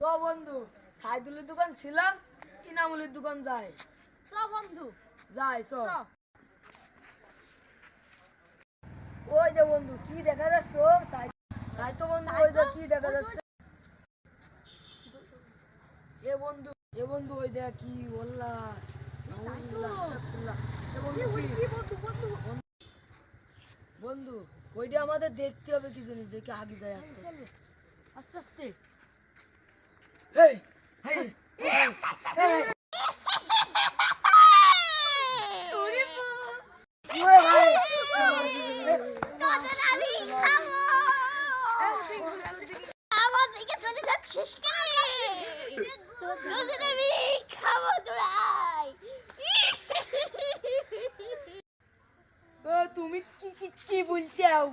চ বন্ধু সাইদুলের দোকান ছিলাম ইনামুলের দোকান চ বন্ধু। যাই চ। ওই যে বন্ধু কি দেখা যাচ্ছে তাই তাই তো বন্ধু ওই যে কি দেখা যাচ্ছে। এ বন্ধু এ বন্ধু ওই দেখ কি বললা। বন্ধু ওইটা আমাদের দেখতে হবে কি জিনিস দেখে আগে যায় আস্তে আস্তে। আস্তে আস্তে। তুমি কি কি কি বলছাও?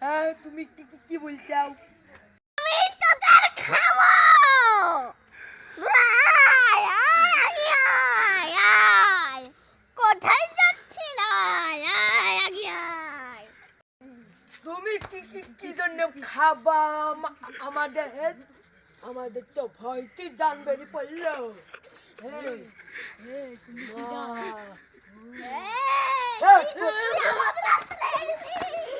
হ্যাঁ তুমি কি কি কি বলছাও? খাব কোথায় আগে আয় তুমি কি কি জন্য খাবা? আমাদের আমাদের তো ভয়তে পড়ল। জানো?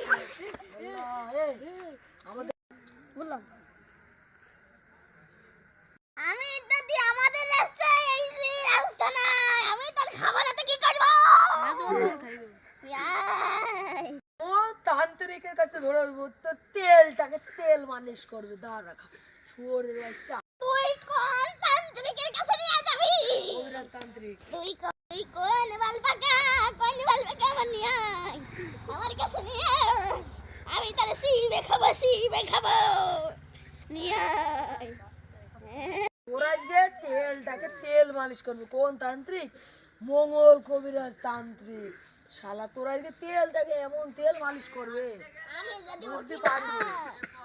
আল্লাহ, এই, আমাদের বললাম আমি দাদি আমাদের রাস্তায় এসেছি রাস্তা নাই আমি তোর খাবার হাতে কি করব আয়। ও ধরে তো তেলটাকে তেল মালিশ করবে দাঁড় রাখা। শুয়োরের বাচ্চা তুই কোন তান্ত্রিকের কাছে নিয়ে যাবি? কবিরাজ তান্ত্রিক। তুই তুই কোন কোন বালপাকা আমার কাছে নিয়ে আমি তাহলে সিবে খাব সিবে খাব। নিয়ে। ওরা আজকে তেলটাকে তেল মালিশ করবে। কোন তান্ত্রিক? মঙ্গল কবিরাজ তান্ত্রিক। শালা তোরা আজকে তেলটাকে এমন তেল মালিশ করবে। আমি যদি বুঝতে পারবি।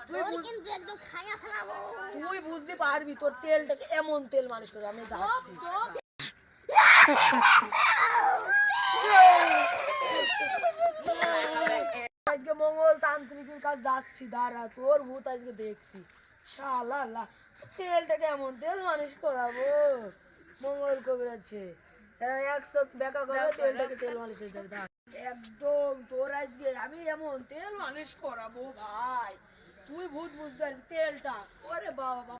তুই কিন্তু একদম তুই বুঝতে পারবি তোর তেলটাকে এমন তেল মালিশ করবে আমি যাচ্ছি। আজকে মঙ্গল তান্ত্রিকের কাছে যাচ্ছি দাঁড়া তোর ভূত আজকে দেখছি। শালা তেলটাকে এমন তেল মালিশ করাবো। মঙ্গল কবির আছে এরা একশো বেকা করে তেলটাকে তেল মালিশ হয়ে যাবে একদম তোর আজকে আমি এমন তেল মালিশ করাবো ভাই। তুই ভূত বুঝতে পারবি তেলটা। ওরে বাবা বাবা।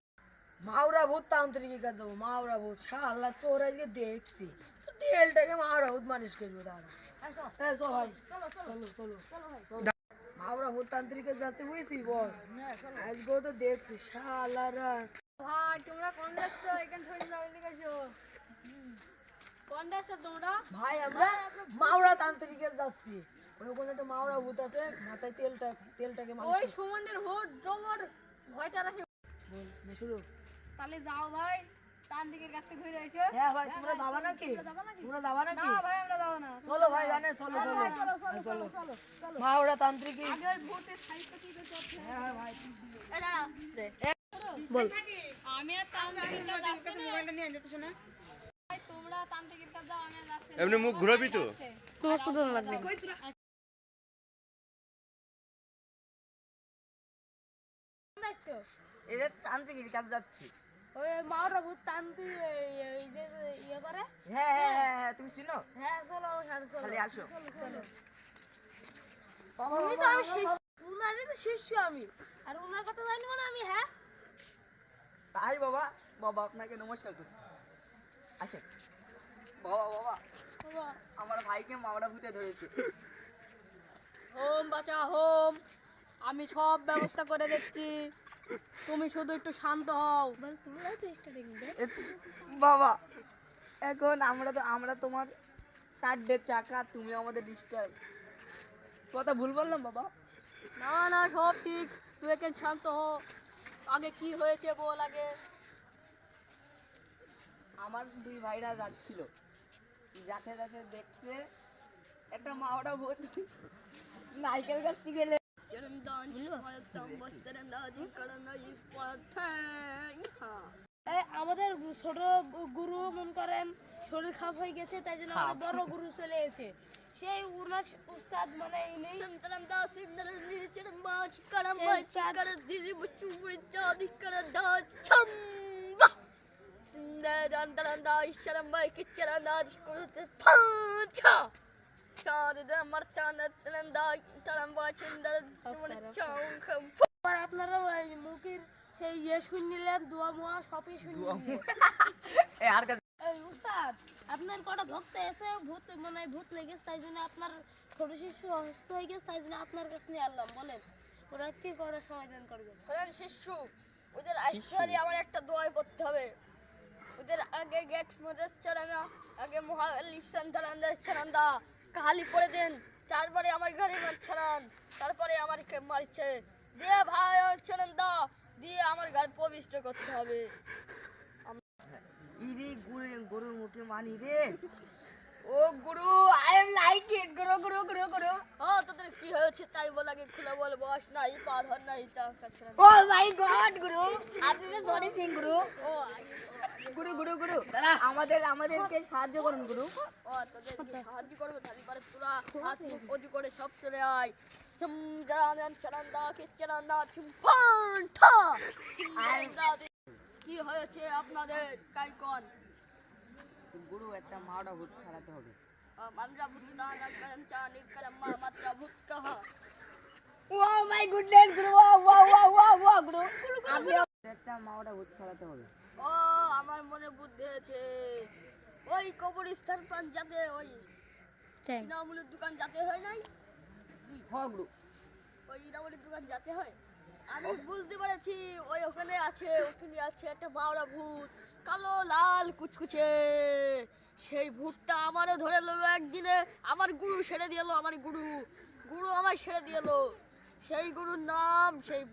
মাওরা ভূত তান্ত্রিকের কাছে যাব মাওরা ভূত। শালা তোর আজকে দেখছি। তেলটাকে মাওরা ভূত মালিশ করব দাঁড়া। হ্যাঁ চল। ভাই। চলো চলো। চলো চলো। মাওরা ভূত তান্ত্রিকের যাচ্ছে বুঝছি বস? আজকেও তো দেখছি শালারা। ভাই তোমরা কোন যাচ্ছ এখান থেকে যাও এদিকে এসো। কোন যাচ্ছ তোমরা? ভাই আমরা মাওরা তান্ত্রিকের যাচ্ছি ওই ওখানে একটা মাওরা ভূত আছে মাথায় তেলটা তেলটাকে ওই সুমনের হোট ডোবর ভয়টা রাখে বল, শুরু। তাহলে যাও ভাই তান্ত্রিকের কাছ ঘুরে এসো। হ্যাঁ ভাই তোমরা যাবা নাকি? যাবা নাকি? না ভাই আমরা যাব না। চলো ভাই জানে চলো চলো। চলো চলো হ্যাঁ, চলো। চলো চলো। চলো মাওরা তান্ত্রিক আগে ওই ভোটের সাইডটা কি করছে হ্যাঁ হ্যাঁ ভাই এ দাঁড়া বল। আমি আর তান্ত্রিকের কাছে যাচ্ছি না। ভাই তোমরা তান্ত্রিকের কাছে যাও আমি আর যাচ্ছি না। এমনি মুখ ঘুরাবি তো? তোমার শুধু লাগবে। এদের তান্ত্রিকের কাছে যাচ্ছি। ওই মাওরা ভূত তান্ত্রিক এই- যে ইয়ে করে। হ্যাঁ হ্যাঁ হ্যাঁ হ্যাঁ তুমি চিনো? হ্যাঁ চলো আমার সাথে চলো। খালি আসো। চলো বাবা, উনি তো আমি শিষ্য উনারই তো শিষ্য আমি। আর উনার কথা জানি না আমি হ্যাঁ? তাই বাবা বাবা আপনাকে নমস্কার করি আসেন। বাবা বাবা বাবা, আমার ভাইকে মাওড়া ভূতে ধরেছে। হোম বাঁচা হোম। আমি সব ব্যবস্থা করে দেখছি তুমি শুধু একটু শান্ত হও। বাবা এখন আমরা তো আমরা তোমার চারটে চাকা তুমি আমাদের ডিস্টার্ব কথা ভুল বললাম বাবা? না না সব ঠিক। তুই এখানে শান্ত হ। আগে কি হয়েছে বল আগে। আমার দুই ভাইরা যাচ্ছিল। যাতে যাতে দেখছে একটা মাওড়া ভূত নাইকেল গাছ থেকে এলে। আমাদের ছোট গুরু মন করেন শরীর খারাপ হয়ে গেছে তাই জন্য আমাদের বড় গুরু চলে এসে সেই উনার উস্তাদ মানে ইনি সেই উস্তাদ dan dan da işlerim bay da dişkurutu pança. Marçan etlen da. আর আপনারা ওই মুখের সেই ইয়ে শুনলেন দোয়া মোয়া সবই শুনলেন এ আর কাছে এই উস্তাদ আপনার কটা ভক্ত এসে ভূত মানে ভূত লেগেছে তাই জন্য আপনার ছোট শিশু অসুস্থ হয়ে গেছে তাই জন্য আপনার কাছে নিয়ে আনলাম বলেন ওরা কি করে সমাধান করবে শিশু ওদের হলে আমার একটা দোয়াই পড়তে হবে ওদের আগে গেট চালানা আগে মহালিপসান চালান্দা কালি পড়ে দেন তারপরে আমার গাড়ি মাছ না তারপরে আমার মারছে। দিয়ে ভাই চালান্দা দিয়ে আমার ঘর প্রবিষ্ট করতে হবে। ইরে গুরে গরুর মুখে মানি রে। ও গুরু আই এম লাইক ইট গুরু গুরু গুরু গুরু ও তোদের কি হয়েছে তাই বল আগে খুলে বল বস নাই পা ধর নাই তা ও মাই গড গুরু আপনি তো সরি সিং গুরু ও গুরু গুরু গুরু আমাদের আমাদেরকে সাহায্য করুন গুরু ও তোদেরকে সাহায্য করব তাহলে পরে তোরা হাত মুখ অজু করে সব চলে আয় চুম জানান চালান্দা কে চালান্দা চুম ফান ঠা কি হয়েছে আপনাদের কাইকন গুরু একটা মাওড়া ভূত ছাড়াতে হবে। আমরা ভূতনা না করম চা মা মাত্রা ভূত কাহা ও মাই গুডনেস গুরু ওয়া ওয়া ওয়া ওয়া ওয়া গুরু। আপনি একটা মাওড়া ভূত ছাড়াতে হবে। ও আমার মনে বুদ্ধি হয়েছে ওই কবরস্থান পান যাতে ওই ইনামুলের দোকান যাতে হয় নাই? হ গুরু। ওই ইনামুলের দোকান যাতে হয়? আমি বুঝতে পেরেছি ওই ওখানে আছে ওখানে আছে একটা বাওড়া ভূত কালো লাল কুচকুচে। সেই ভূতটা আমারও ধরে নেব একদিনে। আমার গুরু সেরে দিয়েলো আমার গুরু। গুরু আমার সেরে দিয়েলো সেই গুরুর নাম সেই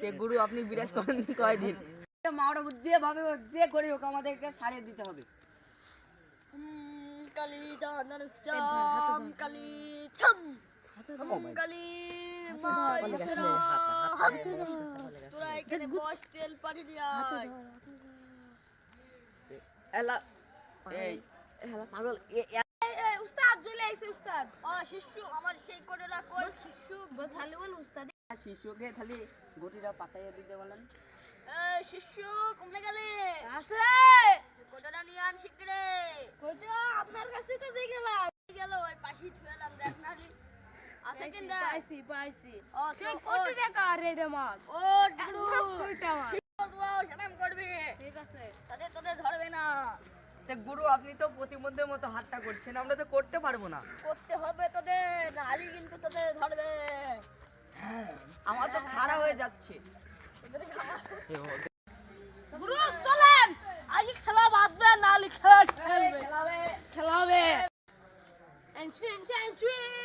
তে গুরু আপনি বিরাজ করেন কয়দিন? ভূত যেভাবে যে করে হোক আমাদেরকে ছাড়িয়ে দিতে হবে। হুম, কালি দানার চাম কালি ছম। হুম, কালি মাইসরা হাম। তোরা এখানে বস তেল পানি নিয়ে এলা এই এলা পাগল এ- এ- এই উস্তাদ চলে আইছে উস্তাদ। ও শিশু আমার সেই কোটোটা কই? শিশু। তাহলে বল উস্তাদ। শিশুকে খালি গটিটা পাতাইয়া দিতে বলেন। শিশু কমলে গেলে। আছে। কোটোটা নিয়ে আন কইটা আপনার কাছে তো দিয়ে গেলাম গেল ওই পাশে ছুঁয়েলাম দেখ না। আছে কিনা পাইছি পাইছি ও ও গুরু কোটি মাল শিশু সালাম করবি ঠিক আছে তাদের তোদের ধরবে না তে গুরু আপনি তো প্রতিমধ্যের মতো হাতটা করছেন আমরা তো করতে পারব না করতে হবে তোদের নারী কিন্তু তোদের ধরবে আমার তো খারাপ হয়ে যাচ্ছে গুরু চলেন আজ খেলা বাঁধবে নালি খেলা খেলবে খেলাবে খেলা হবে এনচুন চেনচুই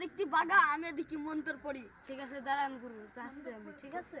দেখতি বাগা আমি দেখি মন্তর পড়ি ঠিক আছে দাঁড়ান গুরু যাচ্ছি আমি ঠিক আছে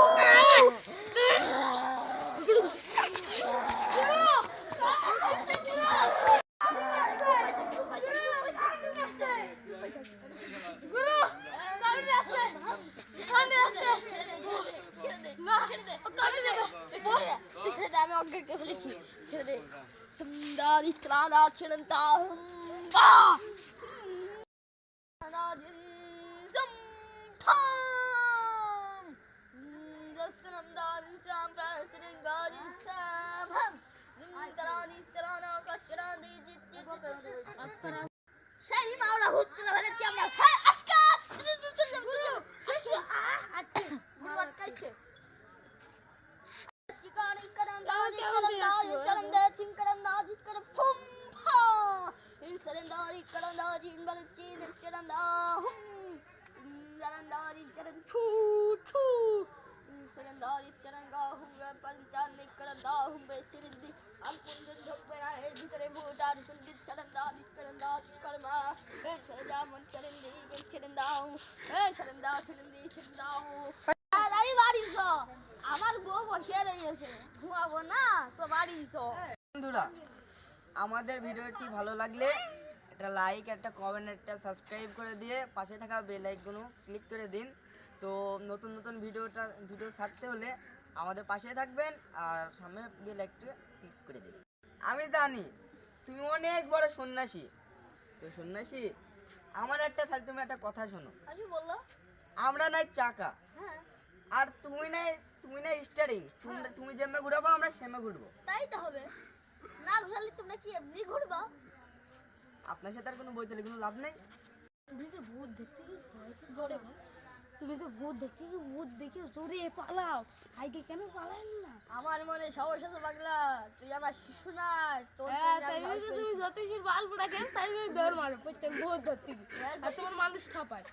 ikradacılantahum ba সেই মাওরা হুক করে ফেলেছি আমরা হ্যাঁ আটকা চলে চলে চলে শেষে আটকে গুড় আটকাইছে চিকন করন দাও চিকন দাও সুন্দরী ত্রাদা ছিলেন তাহম্বা ঠাম দশনন্দা দি দি দি দি দি। সেই মাওরা ভূত তুলে ফেলেছি আমরা হ্যাঁ আটকা চলে যাও, চলে যাও, চলে যাও। আটকা, আহ, আটকা। গুরু আটকাইছে চিকানি করন দাজি করন দাজি করন দে চিংকরন দাজি করন ফুম ফা ইনসরন দাজি করন দাজি ইনবল চিন করন দা হুম ইনসরন দাজি করন ছু ছু ইনসরন দাজি করন গা হুম পঞ্চান করন দা হুম বে চিরিন দি আলপুন দিন ঢুকবে না এর ভিতরে ভূত আর সুন্দিত চরণ দাজি করন দাজি কর্মা এ সরে যা মন চরণ দি ছেড়েন দাও এ ছেড়েন দাও ছেড়েন দি ছেড়েন দাও তাড়াতাড়ি বাড়ি চ আমার বউ বসে রয়েছে ঘুমাবো না সব বাড়ি বন্ধুরা আমাদের ভিডিওটি ভালো লাগলে একটা লাইক একটা কমেন্ট একটা সাবস্ক্রাইব করে দিয়ে পাশে থাকা বেল আইকনও ক্লিক করে দিন। তো নতুন নতুন ভিডিওটা ভিডিও ছাড়তে হলে আমাদের পাশে থাকবেন আর সামনে বেল আইকনটা ক্লিক করে দিন। আমি জানি তুমি অনেক বড় সন্ন্যাসী। তো সন্ন্যাসী আমার একটা তাহলে তুমি একটা কথা শোনো। আসি বলল আমরা নাই চাকা। হ্যাঁ। আর তুমি নাই তুমি নাই স্টারিং তুমি যেমে ঘুরাবো আমরা সেমে ঘুরবো। তাই তো হবে। না ঘুরালে তোমরা কি এমনি ঘুরবা? আপনার সাথে আর কোনো বই কোনো লাভ নেই? তুমি যে ভূত দেখতে কি জোরে তুমি যে ভূত দেখতে কি ভূত দেখে জোরে পালাও? আইকে কেন পালান না? আমার মনে সাহস আছে পাগলা। তুই আমার শিশু না তোর হ্যাঁ তুমি। জ্যোতিষীর বাল পোড়া তাই আমি দৌড় মারো প্রত্যেক ভূত ধরতে হ্যাঁ, আর তোমার মানুষ ঠাপায়।